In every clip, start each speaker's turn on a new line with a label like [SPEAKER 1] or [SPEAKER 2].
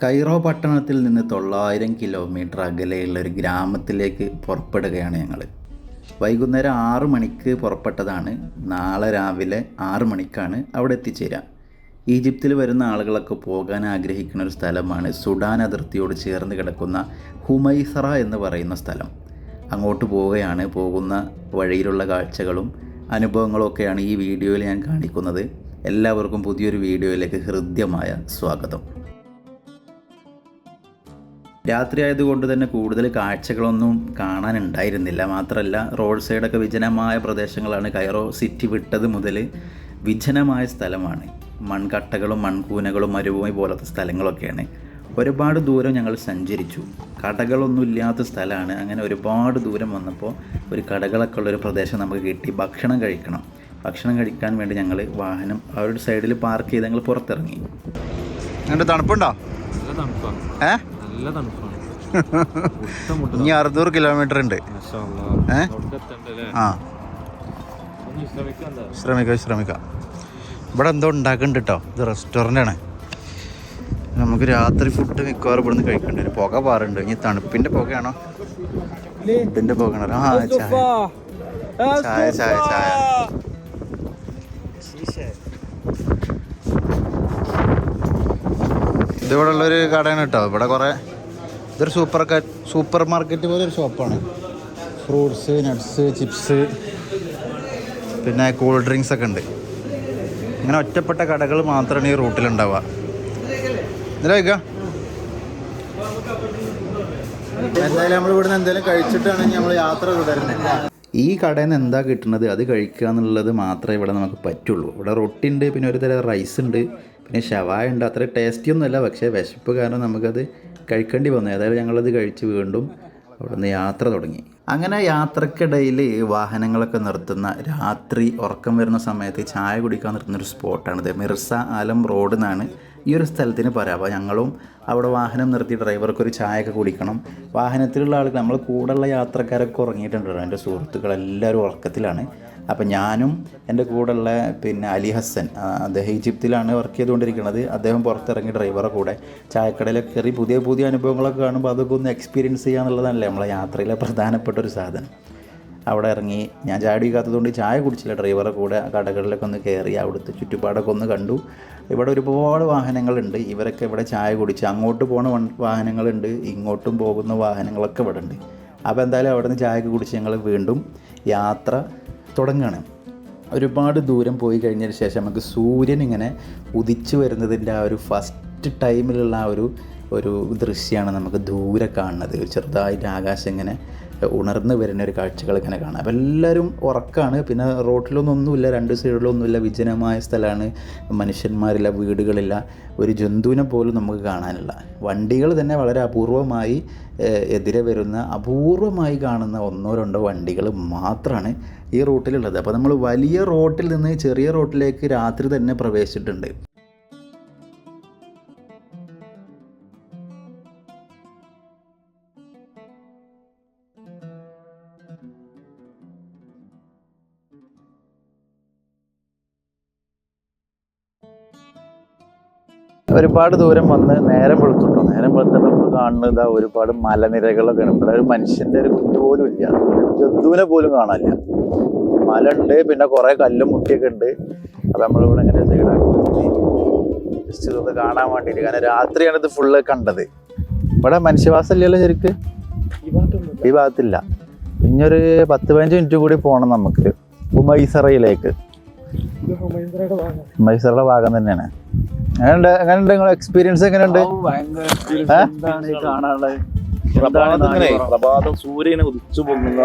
[SPEAKER 1] Cairo പട്ടണത്തിൽ നിന്ന് തൊള്ളായിരം കിലോമീറ്റർ അകലെയുള്ള ഒരു ഗ്രാമത്തിലേക്ക് പുറപ്പെടുകയാണ് ഞങ്ങൾ വൈകുന്നേരം ആറു മണിക്ക് പുറപ്പെട്ടതാണ്. നാളെ രാവിലെ ആറു മണിക്കാണ് അവിടെ എത്തിച്ചേരുക ഈജിപ്തിൽ വരുന്ന ആളുകളൊക്കെ പോകാൻ ആഗ്രഹിക്കുന്ന ഒരു സ്ഥലമാണ് സുഡാൻ അതിർത്തിയോട് ചേർന്ന് കിടക്കുന്ന ഹുമൈസറ എന്ന് പറയുന്ന സ്ഥലം. അങ്ങോട്ട് പോവുകയാണ്. പോകുന്ന വഴിയിലുള്ള കാഴ്ചകളും അനുഭവങ്ങളും ഒക്കെയാണ് ഈ വീഡിയോയിൽ ഞാൻ കാണിക്കുന്നത്. എല്ലാവർക്കും പുതിയൊരു വീഡിയോയിലേക്ക് ഹൃദ്യമായ സ്വാഗതം. രാത്രി ആയതുകൊണ്ട് തന്നെ കൂടുതൽ കാഴ്ചകളൊന്നും കാണാനുണ്ടായിരുന്നില്ല. മാത്രമല്ല റോഡ് സൈഡൊക്കെ വിജനമായ പ്രദേശങ്ങളാണ് കൈറോ സിറ്റി വിട്ടത് മുതൽ വിജനമായ സ്ഥലമാണ്. മൺകട്ടകളും മൺകൂനകളും മരുഭൂമി പോലത്തെ സ്ഥലങ്ങളൊക്കെയാണ്. ഒരുപാട് ദൂരം ഞങ്ങൾ സഞ്ചരിച്ചു. കടകളൊന്നും ഇല്ലാത്ത സ്ഥലമാണ്. അങ്ങനെ ഒരുപാട് ദൂരം വന്നപ്പോൾ ഒരു കടകളൊക്കെ ഉള്ളൊരു പ്രദേശം നമുക്ക് കിട്ടി. ഭക്ഷണം കഴിക്കണം. ഭക്ഷണം കഴിക്കാൻ വേണ്ടി ഞങ്ങൾ വാഹനം ആ ഒരു സൈഡിൽ പാർക്ക് ചെയ്ത് ഞങ്ങൾ പുറത്തിറങ്ങി.
[SPEAKER 2] തണുപ്പുണ്ടോ?
[SPEAKER 3] നല്ല തണുപ്പാണ്
[SPEAKER 2] ഏ?
[SPEAKER 3] നല്ല തണുപ്പാണ്.
[SPEAKER 2] ഇനി അറുന്നൂറ് കിലോമീറ്റർ ഉണ്ട്. ആ.
[SPEAKER 3] ശ്രമിക്കാം
[SPEAKER 2] ശ്രമിക്കാം ഇവിടെ എന്തോ ഉണ്ടാക്കുന്നുണ്ട് കേട്ടോ ഇത് റെസ്റ്റോറന്റ് ആണ്. നമുക്ക് രാത്രി ഫുഡ് മിക്കവാറും ഇവിടുന്ന് കഴിക്കേണ്ടി വരും. പുക പാറുണ്ട്. ഇനി തണുപ്പിന്റെ പുകയാണോ? ഇതിന്റെ പുകയാണോ? ആ ചായ. ചായ ചായ ചായ. ഇതിവിടെ ഉള്ളൊരു കടയാണ് കേട്ടോ. ഇവിടെ കുറേ ഇതൊരു സൂപ്പർ സൂപ്പർ മാർക്കറ്റ് പോലെ ഒരു ഷോപ്പാണ് ഫ്രൂട്ട്സ് നട്ട്സ് ചിപ്സ് പിന്നെ കൂൾ ഡ്രിങ്ക്സ് ഒക്കെ ഉണ്ട്. ഇങ്ങനെ ഒറ്റപ്പെട്ട കടകൾ മാത്രമാണ് ഈ റൂട്ടിലുണ്ടാവുക എന്തായാലും വയ്ക്കുക എന്തായാലും നമ്മൾ ഇവിടുന്ന് എന്തെങ്കിലും കഴിച്ചിട്ടാണ് നമ്മൾ യാത്ര തുടരുന്നത്.
[SPEAKER 1] ഈ കടയിൽ നിന്ന് എന്താ കിട്ടുന്നത് അത് കഴിക്കുക എന്നുള്ളത് മാത്രമേ ഇവിടെ നമുക്ക് പറ്റുള്ളൂ. ഇവിടെ റൊട്ടി ഉണ്ട് പിന്നെ ഒരു തരം റൈസ് ഉണ്ട് പിന്നെ ഷവായ ഉണ്ട് അത്ര ടേസ്റ്റി ഒന്നുമല്ല പക്ഷേ വിശപ്പ് കാരണം നമുക്കത് കഴിക്കേണ്ടി വന്നു. ഏതായാലും ഞങ്ങളത് കഴിച്ച് വീണ്ടും അവിടെ നിന്ന് യാത്ര തുടങ്ങി. അങ്ങനെ യാത്രക്കിടയിൽ വാഹനങ്ങളൊക്കെ നിർത്തുന്ന രാത്രി ഉറക്കം വരുന്ന സമയത്ത് ചായ കുടിക്കാൻ നിർത്തുന്ന ഒരു സ്പോട്ടാണിത് മിർസ ആലം റോഡ് എന്നാണ് ഈ ഒരു സ്ഥലത്തിന് പറയാം അപ്പോൾ ഞങ്ങളും അവിടെ വാഹനം നിർത്തി ഡ്രൈവർക്ക് ഒരു ചായയൊക്കെ കുടിക്കണം. വാഹനത്തിലുള്ള ആൾക്ക് നമ്മൾ കൂടെയുള്ള യാത്രക്കാരൊക്കെ ഉറങ്ങിയിട്ടുണ്ടല്ലോ എന്റെ സുഹൃത്തുക്കളെല്ലാവരും ഉറക്കത്തിലാണ്. അപ്പോൾ ഞാനും എന്റെ കൂടെയുള്ള പിന്നെ അലി ഹസ്സൻ അദ്ദേഹം ഈജിപ്തിലാണ് വർക്ക് ചെയ്തുകൊണ്ടിരിക്കുന്നത്. അദ്ദേഹം പുറത്തിറങ്ങി ഡ്രൈവറെ കൂടെ ചായക്കടയിലൊക്കെ കയറി പുതിയ പുതിയ അനുഭവങ്ങളൊക്കെ കാണുമ്പോൾ അതൊക്കെ ഒന്ന് എക്സ്പീരിയൻസ് ചെയ്യുക എന്നുള്ളതല്ലേ നമ്മളെ യാത്രയിലെ പ്രധാനപ്പെട്ട ഒരു സാധനം. അവിടെ ഇറങ്ങി. ഞാൻ ചായ കുടിക്കാത്തതുകൊണ്ട് ചായ കുടിച്ചില്ല. ഡ്രൈവറെ കൂടെ കടകളിലൊക്കെ ഒന്ന് കയറി അവിടുത്തെ ചുറ്റുപാടൊക്കെ ഒന്ന് കണ്ടു. ഇവിടെ ഒരുപാട് വാഹനങ്ങളുണ്ട്. ഇവരൊക്കെ ഇവിടെ ചായ കുടിച്ച് അങ്ങോട്ട് പോണ വാഹനങ്ങളുണ്ട്. ഇങ്ങോട്ടും പോകുന്ന വാഹനങ്ങളൊക്കെ ഇവിടെ ഉണ്ട് അപ്പോൾ എന്തായാലും അവിടെ നിന്ന് ചായ കുടിച്ച് ഞങ്ങൾ വീണ്ടും യാത്ര തുടങ്ങുകയാണ് ഒരുപാട് ദൂരം പോയി കഴിഞ്ഞതിന് ശേഷം നമുക്ക് സൂര്യൻ ഇങ്ങനെ ഉദിച്ചു വരുന്നതിന്റെ ആ ഒരു ഫസ്റ്റ് ടൈമിലുള്ള ആ ഒരു ഒരു ദൃശ്യമാണ് നമുക്ക് ദൂരെ കാണുന്നത്. ചെറുതായിട്ട് ആകാശം ഇങ്ങനെ ഉണർന്നു വരുന്ന ഒരു കാഴ്ചകൾ ഇങ്ങനെ കാണാം. അപ്പോൾ എല്ലാവരും ഉറക്കാണ്. പിന്നെ റോട്ടിലൊന്നും ഒന്നുമില്ല രണ്ട് സൈഡിലൊന്നുമില്ല വിജനമായ സ്ഥലമാണ്. മനുഷ്യന്മാരില്ല വീടുകളില്ല ഒരു ജന്തുവിനെ പോലും നമുക്ക് കാണാനില്ല. വണ്ടികൾ തന്നെ വളരെ അപൂർവമായി എതിരെ വരുന്ന അപൂർവമായി കാണുന്ന ഒന്നോ രണ്ടോ വണ്ടികൾ മാത്രമാണ് ഈ റോട്ടിലുള്ളത്. അപ്പോൾ നമ്മൾ വലിയ റോട്ടിൽ നിന്ന് ചെറിയ റോട്ടിലേക്ക് രാത്രി തന്നെ പ്രവേശിച്ചിട്ടുണ്ട്. ഒരുപാട് ദൂരം വന്ന് നേരം വെളുത്തുട്ടോ. നേരം വെളുത്തപ്പോൾ നമ്മൾ കാണുന്നത് ഇതാ ഒരുപാട് മലനിരകളൊക്കെയാണ് ഇവിടെ ഒരു മനുഷ്യന്റെ ഒരു കുഞ്ഞു പോലും ഇല്ല. ജന്തുവിനെ പോലും കാണാനില്ല. മല ഉണ്ട് പിന്നെ കുറേ കല്ലും മുട്ടിയൊക്കെ ഉണ്ട്. അപ്പൊ നമ്മളിവിടെ ഇങ്ങനെ ജസ്റ്റ് ഇതൊന്ന് കാണാൻ വേണ്ടിയിട്ട് കാരണം രാത്രിയാണ് ഇത് ഫുള്ള് കണ്ടത്. ഇവിടെ മനുഷ്യവാസം ഇല്ലല്ലോ ശരിക്ക്. ഈ ഭാഗത്തില്ല. ഒരു പത്ത് പതിനഞ്ച് മിനിറ്റ് കൂടി പോകണം നമുക്ക്. ഉമൈസറയിലേക്ക്. ഉമൈസറയുടെ ഭാഗം. തന്നെയാണ്. എങ്ങനെയുണ്ട്? എങ്ങനെയുണ്ട് നിങ്ങളുടെ എക്സ്പീരിയൻസ് എങ്ങനെയുണ്ട്? പോലെ
[SPEAKER 4] പ്രഭാതം സൂര്യനെ ഉദിച്ചു പൊങ്ങുന്ന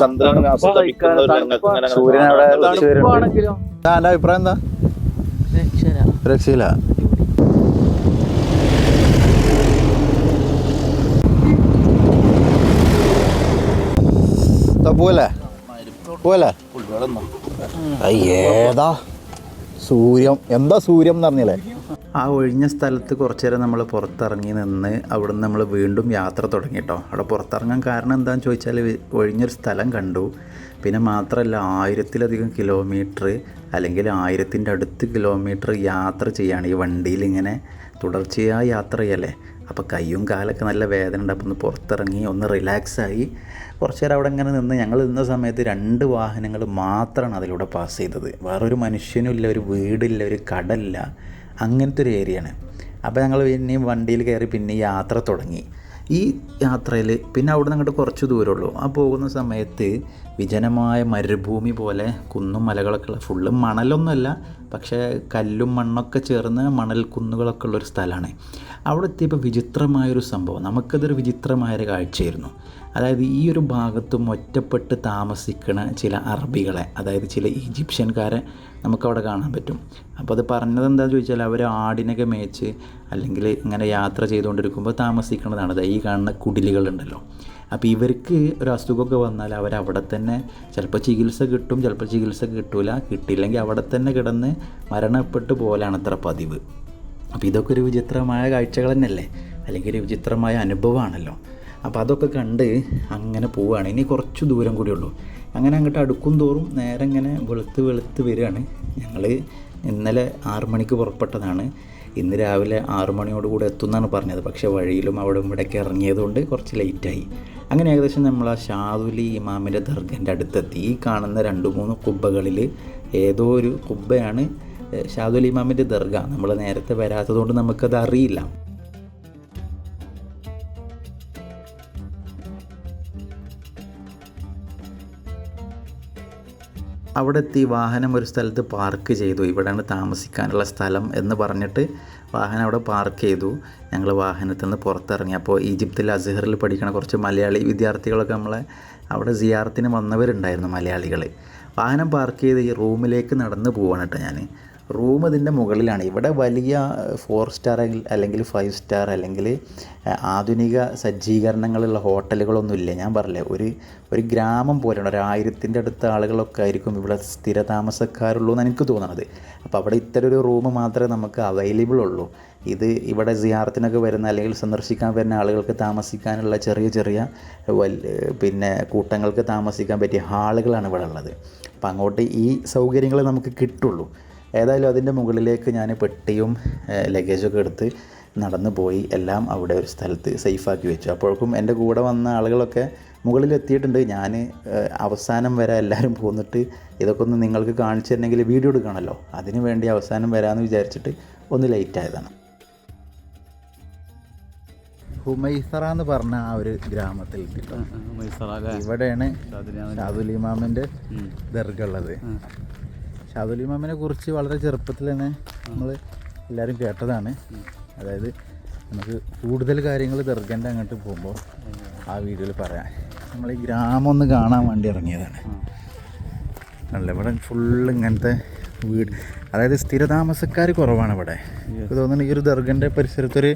[SPEAKER 4] ചന്ദ്രൻ അസ്തമിക്കുന്ന ഒരു രംഗത്ത് ഇങ്ങനെ
[SPEAKER 2] സൂര്യൻ അവിടെ ഉദിച്ചു വരുന്നുണ്ട്. ആ, എന്റെ അഭിപ്രായം എന്താ? രക്ഷയില്ല. ദാ പോവല്ലേ? പോവല്ലേ? ഏതാ? സൂര്യം. എന്താ സൂര്യം എന്ന് പറഞ്ഞില്ലേ?
[SPEAKER 1] ആ ഒഴിഞ്ഞ സ്ഥലത്ത് കുറച്ചു നേരം നമ്മൾ പുറത്തിറങ്ങി നിന്ന് അവിടുന്ന് നമ്മൾ വീണ്ടും യാത്ര തുടങ്ങി കേട്ടോ അവിടെ പുറത്തിറങ്ങാൻ കാരണം എന്താണെന്ന് ചോദിച്ചാൽ ഒഴിഞ്ഞൊരു സ്ഥലം കണ്ടു. പിന്നെ മാത്രമല്ല ആയിരത്തിലധികം കിലോമീറ്റർ അല്ലെങ്കിൽ ആയിരത്തിന്റെ അടുത്ത് കിലോമീറ്റർ യാത്ര ചെയ്യാണ് ഈ വണ്ടിയിൽ ഇങ്ങനെ തുടർച്ചയായ യാത്രയല്ലേ അപ്പോൾ കയ്യും കാലൊക്കെ നല്ല വേദന ഉണ്ട്. അപ്പോൾ ഒന്ന് പുറത്തിറങ്ങി ഒന്ന് റിലാക്സായി കുറച്ച് നേരം അവിടെ ഇങ്ങനെ നിന്ന് ഞങ്ങൾ നിന്ന സമയത്ത് രണ്ട് വാഹനങ്ങൾ മാത്രമാണ് അതിലൂടെ പാസ് ചെയ്തത്. വേറൊരു മനുഷ്യനും ഇല്ല ഒരു വീടില്ല ഒരു കടലില്ല അങ്ങനത്തെ ഒരു ഏരിയയാണ് അപ്പോൾ ഞങ്ങൾ പിന്നെയും വണ്ടിയിൽ കയറി പിന്നെ യാത്ര തുടങ്ങി. ഈ യാത്രയിൽ പിന്നെ അവിടെ നിന്ന് അങ്ങോട്ട് കുറച്ച് ദൂരമുള്ളൂ. ആ പോകുന്ന സമയത്ത് വിജനമായ മരുഭൂമി പോലെ കുന്നും മലകളൊക്കെ ഉള്ള ഫുള്ള് മണലൊന്നുമല്ല പക്ഷേ കല്ലും മണ്ണൊക്കെ ചേർന്ന് മണൽ കുന്നുകളൊക്കെ ഉള്ളൊരു സ്ഥലമാണ്. അവിടെ എത്തിയപ്പോൾ വിചിത്രമായൊരു സംഭവം. നമുക്കതൊരു വിചിത്രമായൊരു കാഴ്ചയായിരുന്നു. അതായത് ഈ ഒരു ഭാഗത്തും ഒറ്റപ്പെട്ട് താമസിക്കുന്ന ചില അറബികളെ അതായത് ചില ഈജിപ്ഷ്യൻകാരെ നമുക്കവിടെ കാണാൻ പറ്റും. അപ്പോൾ അത് പറഞ്ഞത് എന്താണെന്ന് ചോദിച്ചാൽ അവർ ആടിനൊക്കെ മേച്ച് അല്ലെങ്കിൽ ഇങ്ങനെ യാത്ര ചെയ്തുകൊണ്ടിരിക്കുമ്പോൾ താമസിക്കുന്നതാണ്. അതായത് ഈ കാണുന്ന കുടിലുകളുണ്ടല്ലോ. അപ്പോൾ ഇവർക്ക് ഒരു അസുഖമൊക്കെ വന്നാൽ അവരവിടെ തന്നെ ചിലപ്പോൾ ചികിത്സ കിട്ടും ചിലപ്പോൾ ചികിത്സ കിട്ടില്ല കിട്ടിയില്ലെങ്കിൽ അവിടെ തന്നെ കിടന്ന് മരണപ്പെട്ടു പോലാണ് അത്ര പതിവ്. അപ്പോൾ ഇതൊക്കെ ഒരു വിചിത്രമായ കാഴ്ചകൾ തന്നെയല്ലേ? അല്ലെങ്കിൽ ഒരു വിചിത്രമായ അനുഭവമാണല്ലോ. അപ്പോൾ അതൊക്കെ കണ്ട് അങ്ങനെ പോവുകയാണ് ഇനി കുറച്ച് ദൂരം കൂടി ഉള്ളൂ. അങ്ങനെ അങ്ങോട്ട് അടുക്കും തോറും നേരെ ഇങ്ങനെ വെളുത്ത് വെളുത്ത് വരികയാണ്. ഞങ്ങൾ ഇന്നലെ ആറു മണിക്ക് പുറപ്പെട്ടതാണ്. ഇന്ന് രാവിലെ ആറു മണിയോട് കൂടെ എത്തുമെന്നാണ് പറഞ്ഞത്. പക്ഷേ വഴിയിലും അവിടെ ഇവിടെയൊക്കെ ഇറങ്ങിയതുകൊണ്ട് കുറച്ച് ലേറ്റായി അങ്ങനെ ഏകദേശം നമ്മൾ ആ ഷാദുലി ഇമാമിന്റെ ദർഗന്റെ അടുത്തെത്തി. ഈ കാണുന്ന രണ്ട് മൂന്ന് കുബ്ബകളിൽ ഏതോ ഒരു കുബ്ബയാണ് ഷാദുലി ഇമാമിന്റെ ദർഗ. നമ്മൾ നേരത്തെ വരാത്തതുകൊണ്ട് നമുക്കത് അറിയില്ല. അവിടെ എത്തി വാഹനം ഒരു സ്ഥലത്ത് പാർക്ക് ചെയ്തു. ഇവിടെയാണ് താമസിക്കാനുള്ള സ്ഥലം എന്ന് പറഞ്ഞിട്ട് വാഹനം അവിടെ പാർക്ക് ചെയ്തു. ഞങ്ങൾ വാഹനത്തിൽ നിന്ന് പുറത്തിറങ്ങി. അപ്പോൾ ഈജിപ്തിൽ അസഹറിൽ പഠിക്കുന്ന കുറച്ച് മലയാളി വിദ്യാർത്ഥികളൊക്കെ നമ്മളെ അവിടെ സിയാറത്തിന് വന്നവരുണ്ടായിരുന്നു മലയാളികൾ. വാഹനം പാർക്ക് ചെയ്ത് ഈ റൂമിലേക്ക് നടന്ന് പോവാണ് കേട്ടോ ഞാൻ. റൂം ഇതിന്റെ മുകളിലാണ്. ഇവിടെ വലിയ ഫോർ സ്റ്റാർ അല്ലെങ്കിൽ ഫൈവ് സ്റ്റാർ അല്ലെങ്കിൽ ആധുനിക സജ്ജീകരണങ്ങളുള്ള ഹോട്ടലുകളൊന്നുമില്ല ഞാൻ പറഞ്ഞില്ലേ ഒരു ഒരു ഗ്രാമം പോലെയാണ്. ഒരു ആയിരത്തിന്റെ അടുത്ത ആളുകളൊക്കെ ആയിരിക്കും ഇവിടെ സ്ഥിര താമസക്കാരുള്ളൂ എന്ന് എനിക്ക് തോന്നണത്. അപ്പോൾ അവിടെ ഇത്തരം ഒരു റൂം മാത്രമേ നമുക്ക് അവൈലബിൾ ഉള്ളൂ. ഇത് ഇവിടെ സിയാറത്തിനൊക്കെ വരുന്ന അല്ലെങ്കിൽ സന്ദർശിക്കാൻ വരുന്ന ആളുകൾക്ക് താമസിക്കാനുള്ള ചെറിയ ചെറിയ പിന്നെ കൂട്ടങ്ങൾക്ക് താമസിക്കാൻ പറ്റിയ ഹാളുകളാണ് ഇവിടെ ഉള്ളത്. അപ്പോൾ അങ്ങോട്ട് ഈ സൗകര്യങ്ങൾ നമുക്ക് കിട്ടുള്ളൂ. ഏതായാലും അതിന്റെ മുകളിലേക്ക് ഞാൻ പെട്ടിയും ലഗേജൊക്കെ എടുത്ത് നടന്നു പോയി. എല്ലാം അവിടെ ഒരു സ്ഥലത്ത് സേഫാക്കി വെച്ചു. അപ്പോഴേക്കും എന്റെ കൂടെ വന്ന ആളുകളൊക്കെ മുകളിൽ എത്തിയിട്ടുണ്ട്. ഞാൻ അവസാനം വരെ എല്ലാവരും പോന്നിട്ട് ഇതൊക്കെ ഒന്ന് നിങ്ങൾക്ക് കാണിച്ചു തരണമെങ്കിൽ വീഡിയോ എടുക്കണമല്ലോ. അതിന് വേണ്ടി അവസാനം വരാമെന്ന് വിചാരിച്ചിട്ട് ഒന്ന് ലേറ്റ് ആയതാണ്. ഹുമൈസറ എന്ന് പറഞ്ഞ ആ ഒരു ഗ്രാമത്തിൽ കിട്ടും. ഇവിടെയാണ് ഷാദുലിമാമിന്റെ ദർഗ ഉള്ളത്. ഷാദുൽ മാമിനെ കുറിച്ച് വളരെ ചെറുപ്പത്തിൽ തന്നെ നമ്മൾ എല്ലാവരും കേട്ടതാണ്. അതായത് നമുക്ക് കൂടുതൽ കാര്യങ്ങൾ ദർഗന്റെ അങ്ങോട്ട് പോകുമ്പോൾ ആ വീഡിയോയിൽ പറയാം. നമ്മൾ ഈ ഗ്രാമം ഒന്ന് കാണാൻ വേണ്ടി ഇറങ്ങിയതാണ്. നല്ല ഇവിടെ ഫുള്ള് ഇങ്ങനത്തെ വീട്. അതായത് സ്ഥിരതാമസക്കാർ കുറവാണ് ഇവിടെ. എനിക്ക് തോന്നുന്നു ഈ ഒരു ദർഗന്റെ പരിസരത്തൊരു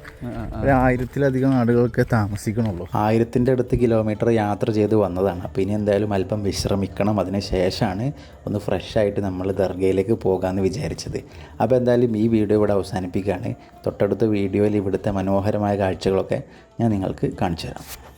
[SPEAKER 1] ഒരു ആയിരത്തിലധികം ആളുകൾക്ക് താമസിക്കണുള്ളൂ ആയിരത്തിന്റെ അടുത്ത് കിലോമീറ്റർ യാത്ര ചെയ്ത് വന്നതാണ്. അപ്പോൾ ഇനി എന്തായാലും അല്പം വിശ്രമിക്കണം. അതിന് ശേഷമാണ് ഒന്ന് ഫ്രഷ് ആയിട്ട് നമ്മൾ ദർഗയിലേക്ക് പോകാമെന്ന് വിചാരിച്ചത്. അപ്പോൾ എന്തായാലും ഈ വീഡിയോ ഇവിടെ അവസാനിപ്പിക്കുകയാണ് തൊട്ടടുത്ത വീഡിയോയിൽ ഇവിടുത്തെ മനോഹരമായ കാഴ്ചകളൊക്കെ ഞാൻ നിങ്ങൾക്ക് കാണിച്ചു തരാം